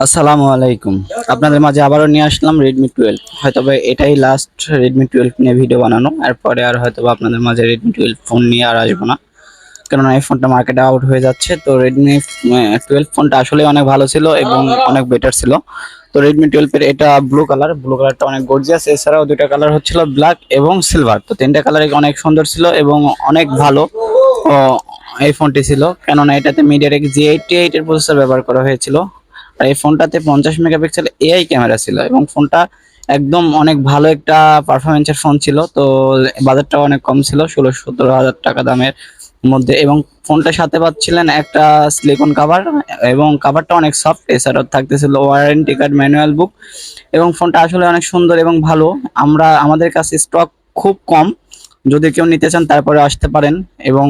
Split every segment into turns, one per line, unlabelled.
আসসালামু আলাইকুম। আপনাদের মাঝে আবারও নিয়ে আসলাম রেডমি টুয়েলভ হয়তো এটাই লাস্ট রেডমি টুয়েলভ নিয়ে ভিডিও বানানো, এরপরে আর হয়তো আপনাদের মাঝে রেডমি টুয়েলভ ফোন নিয়ে আর আসব না। কেননা এই ফোনটা মার্কেটে আউট হয়ে যাচ্ছে, তো রেডমি টুয়েলভ ফোনটা আসলে অনেক ভালো ছিল এবং অনেক বেটার ছিল। তো রেডমি টুয়েলভের এটা ব্লু কালার ব্লু কালারটা অনেক গর্জিয়াস এছাড়াও দুটা কালার হচ্ছিল ব্ল্যাক এবং সিলভার তো তিনটা কালার অনেক সুন্দর ছিল এবং অনেক ভালো এই ফোনটি ছিল। কেননা এটাতে মিডিয়াটেক জি এইটটি এইটের প্রসেসর ব্যবহার করা হয়েছিল। আর এই ফোনটাতে পঞ্চাশ মেগাপিক্সেল এআই ক্যামেরা ছিল এবং ফোনটা একদম অনেক ভালো একটা পারফরমেন্সের ফোন ছিল। তো বাজারটাও অনেক কম ছিল, ষোলো সতেরো হাজার টাকা দামের মধ্যে এবং ফোনটার সাথে পাচ্ছিলেন একটা সিলিকন কাভার এবং কাভারটা অনেক সফট এছাড়াও থাকতেছিল ওয়ারেন্টি কার্ড ম্যানুয়াল বুক এবং ফোনটা আসলে অনেক সুন্দর এবং ভালো। আমরা, আমাদের কাছে স্টক খুব কম, যদি কেউ নিতে চান তারপরে আসতে পারেন এবং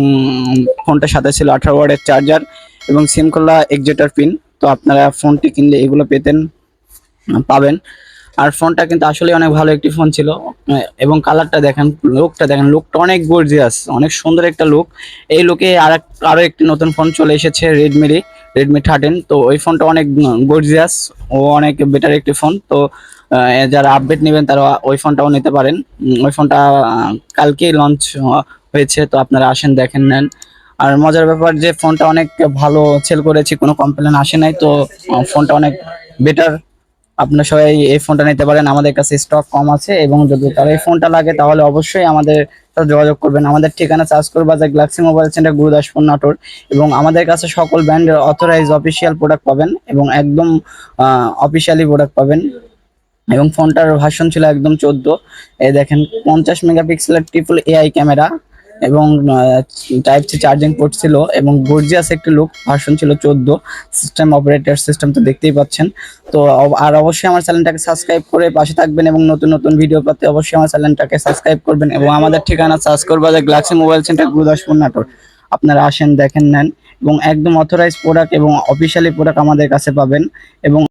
ফোনটার সাথে ছিল আঠারো ওয়ার্ডের চার্জার এবং সিম খোলা এক্সেটার পিন তো আপনারা ফোনটি কিনলে এগুলো পেতেন, পাবেন। আর ফোনটা কিন্তু আসলে অনেক ভালো একটি ফোন ছিল। এবং কালারটা দেখেন, লুকটা দেখেন, লুকটা অনেক গর্জিয়াস অনেক সুন্দর একটা লুক। এই লুকে আর আরও একটি নতুন ফোন চলে এসেছে রেডমিরই রেডমি থার্টিন তো ওই ফোনটা অনেক গর্জিয়াস ও অনেক বেটার একটি ফোন। তো যারা আপডেট নেবেন তারা ওই ফোনটাও নিতে পারেন। ওই ফোনটা কালকেই লঞ্চ হয়েছে, তো আপনারা আসেন, দেখেন নেন। আর মজার ব্যাপার যে ফোনটা অনেক ভালো সেল করেছি, কোনো কমপ্লেন আসে নাই, তো ফোনটা অনেক বেটার আপনারা সবাই এই ফোনটা নিতে পারেন, আমাদের কাছে স্টক কম আছে এবং যদি তার এই ফোনটা লাগে, তাহলে অবশ্যই আমাদের সাথে যোগাযোগ করবেন। আমাদের ঠিকানা চার্জকর বাজার, Galaxy mobile centre, Gurudaspur, Natore এবং আমাদের কাছে সকল ব্র্যান্ডের অথরাইজ অফিসিয়াল প্রোডাক্ট পাবেন এবং একদম অফিসিয়ালি প্রোডাক্ট পাবেন। এবং ফোনটার ভাষণ ছিল একদম চোদ্দ। এই দেখেন, পঞ্চাশ মেগাপিক্সেলের ট্রিপল এআই ক্যামেরা এবং টাইপ সি চার্জিং পোর্ট ছিল এবং গর্জিয়াস একটি লুক ভার্সন ছিল চোদ্দ সিস্টেম অপারেটর সিস্টেম তো দেখতেই পাচ্ছেন। তো আর অবশ্যই আমার চ্যানেলটাকে সাবস্ক্রাইব করে পাশে থাকবেন এবং নতুন নতুন ভিডিও পেতে অবশ্যই আমার চ্যানেলটাকে সাবস্ক্রাইব করবেন এবং আমাদের ঠিকানা সার্চ করবা Galaxy mobile centre Gurudaspur Natore আপনারা আসেন, দেখেন, নেন এবং একদম অথরাইজ প্রোডাক্ট এবং অফিসিয়ালি প্রোডাক্ট আমাদের কাছে পাবেন এবং